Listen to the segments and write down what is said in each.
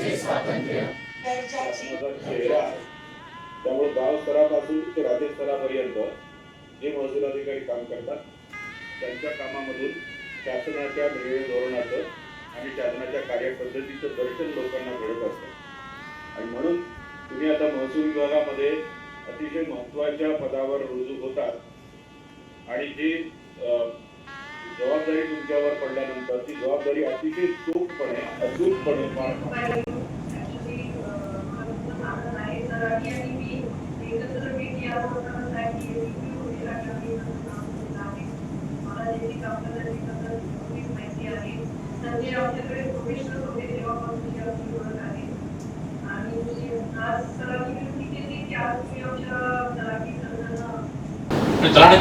स्वातंत्र्य त्यामुळे गाव स्तरापासून ते राज्य स्तरापर्यंत जे महसूल अधिकारी काम करतात त्यांच्या कामामधून शासनाच्या निर्णय धोरणाचं आणि शासनाच्या कार्यपद्धतीचं दर्शन लोकांना घडत असतं. आणि म्हणून तुम्ही आता महसूल विभागामध्ये अतिशय महत्त्वाच्या पदावर रुजू होतात. आणि जे जबाबदारी तुमच्यावर पडल्यानंतर ती जबाबदारी अतिशय चोखपणे अचूकपणे पार पाडा. आमच्याकडे प्रोफेशनल होते तेव्हापासून फील्डवर आहे आणि आज सरांनी विनंती केली की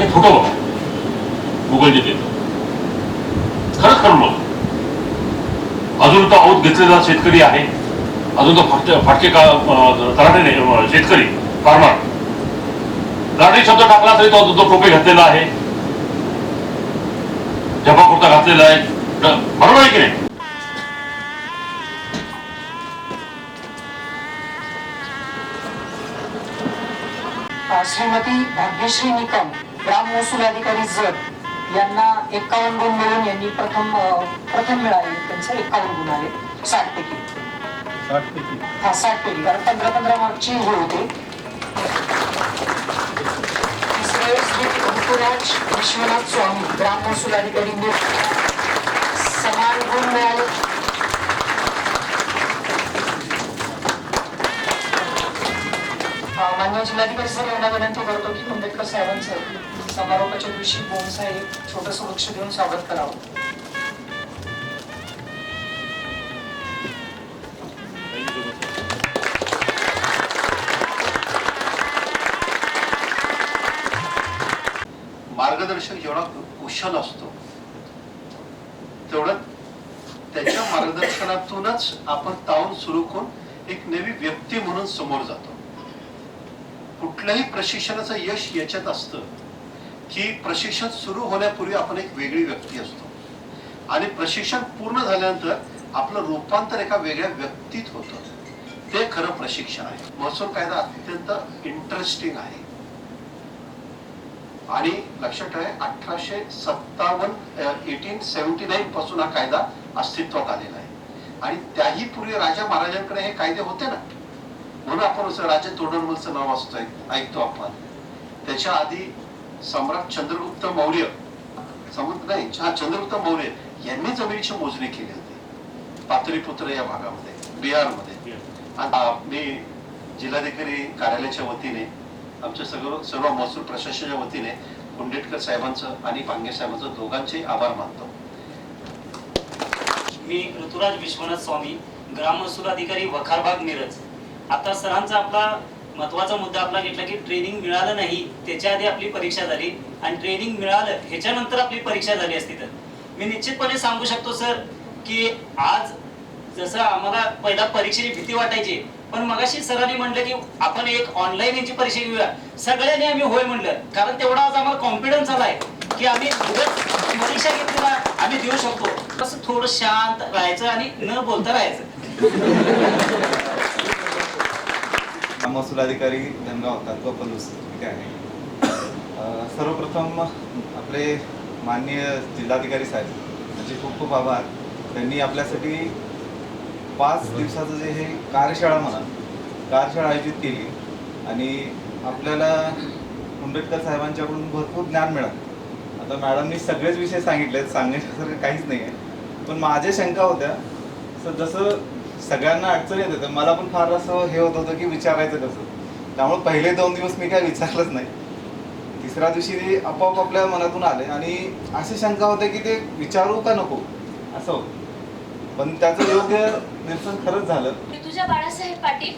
फ़ोटो बघा गुगलचे ते खरंच करून बघा अजून तो आऊत घेतलेला शेतकरी आहे. अजून तो फाटके फाटके तराटे शेतकरी फार्मर तलाठी शब्द टाकला तरी तो अजून तो टोपे घातलेला आहे. जपा कुर्ता घातलेला आहे. तर बरोबर आहे की नाही? श्रीमती भाग्यश्री निकम ग्राम महसूल अधिकारी जत. यांना एकावन्न गुण मिळून यांनी प्रथम प्रथम मिळाले. त्यांचे एकावन्न गुण आले. साठ पैकी. हा साठ पैकी. कारण पंधरा पंधरा मार्कची हे होते. तिसरे श्री ऋतुराज विश्वनाथ स्वामी ग्राम महसूल अधिकारी समान गुण मिळाले. अ, माननीय जिल्हाधिकारी सर यांना विनंती करतो की आंबेडकर साहेबांचं समारोपाच्या दिवशी बोनसा एक छोटस वृक्ष देऊन स्वागत करावं. मार्गदर्शक जेवढा कुशल असतो तेवढं त्याच्या मार्गदर्शनातूनच आपण ताऊन सुरू करून एक नवी व्यक्ती म्हणून समोर जातो. कुठल्याही प्रशिक्षणाचं यश याच्यात असतं. की प्रशिक्षण सुरू होण्यापूर्वी आपण एक वेगळी व्यक्ती असतो. आणि प्रशिक्षण पूर्ण झाल्यानंतर आपलं रूपांतर एका वेगळ्या व्यक्तीत होतं. ते खरं प्रशिक्षण आहे. महसूल कायदा अत्यंत इंटरेस्टिंग आहे. आणि लक्षात ठेवा अठराशे सत्तावन्न एटीन सेव्हन्टी नाईन पासून हा कायदा अस्तित्वात आलेला आहे. आणि त्याही पूर्वी राजा महाराजांकडे हे कायदे होते ना? म्हणून आपण राजा तोडणमलचं नाव असतोय ऐकतो आपण. त्याच्या आधी सम्राट चंद्रगुप्त मौर्य समज नाही हा चंद्रगुप्त मौर्य यांनी जमिनीची मोजणी केली होती. पातळीपुत्र या भागामध्ये बिहारमध्ये. आणि आ, मी जिल्हाधिकारी कार्यालयाच्या वतीने आमच्या सगळं सर्व महसूल प्रशासनाच्या वतीने कुंडेटकर साहेबांचं आणि पांगे साहेबांचं दोघांचे आभार मानतो. मी ऋतुराज विश्वनाथ स्वामी ग्राम महसूल अधिकारी वखारबाग मिरज. आता सरांचा आपला महत्त्वाचा मुद्दा आपला घेतला की ट्रेनिंग मिळालं नाही त्याच्या आधी आपली परीक्षा झाली आणि ट्रेनिंग मिळालं ह्याच्यानंतर आपली परीक्षा झाली असती तर. मी निश्चितपणे सांगू शकतो सर की आज जसं आम्हाला पहिला परीक्षेची भीती वाटायची पण मगाशी सरांनी म्हटलं की आपण एक ऑनलाईन यांची परीक्षा घेऊया. सगळ्यांनी आम्ही होय म्हणलं कारण तेवढा आज आम्हाला कॉन्फिडन्स आलाय की आम्ही परीक्षा घेतली ना आम्ही देऊ शकतो. तसं थोडं शांत राहायचं आणि न बोलता राहायचं. महसूल अधिकारी धनगाव तालुका पलूस आहे. सर्वप्रथम आपले माननीय जिल्हाधिकारी साहेब त्यांचे खूप खूप आभार. त्यांनी आपल्यासाठी पाच दिवसाचं जे हे कार्यशाळा म्हणा कार्यशाळा आयोजित केली आणि आपल्याला कुंडटकर साहेबांच्याकडून भरपूर ज्ञान मिळालं. आता मॅडमनी सगळेच विषय सांगितले सांगण्यासारखं काहीच नाही आहे पण माझ्या शंका होत्या सर जसं सगळ्यांना अडचण येत. होतं मला पण फार असं हे होत होतं की विचारायचं कसं. त्यामुळे पहिले दोन दिवस मी काय विचारलंच नाही. तिसऱ्या दिवशी ते आपोआप आपल्या मनातून आले आणि अशी शंका होते की ते विचारू का नको? असं होतं. पण त्याचं योग्य निरसन खरंच झालं. तुझ्या बाळासाहेब पाटील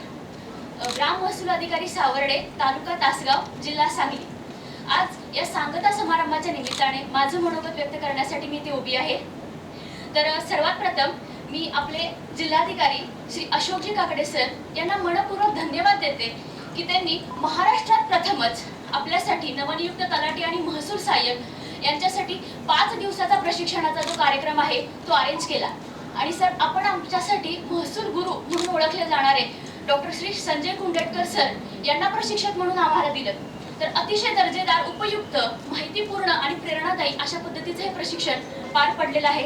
ग्राम महसूल अधिकारी सावर्डे तालुका तासगाव जिल्हा सांगली. आज या सांगता समारंभाच्या निमित्ताने माझं मनोगत व्यक्त करण्यासाठी मी इथे उभी आहे. तर सर्वात प्रथम मी आपले जिल्हाधिकारी श्री अशोकजी काकडे सर यांना मनपूर्वक धन्यवाद देते की त्यांनी महाराष्ट्रात प्रथमच आपल्यासाठी नवनियुक्त तलाठी आणि महसूल सहाय्यक यांच्यासाठी पाच दिवसाचा प्रशिक्षणाचा जो कार्यक्रम आहे तो अरेंज केला. आणि सर आपण आमच्यासाठी महसूल गुरु म्हणून ओळखले जाणारे डॉक्टर श्री संजय कुंडटकर सर यांना प्रशिक्षक म्हणून आम्हाला दिलं. तर अतिशय दर्जेदार उपयुक्त माहितीपूर्ण आणि प्रेरणादायी अशा पद्धतीचं हे प्रशिक्षण पार पडलेलं आहे.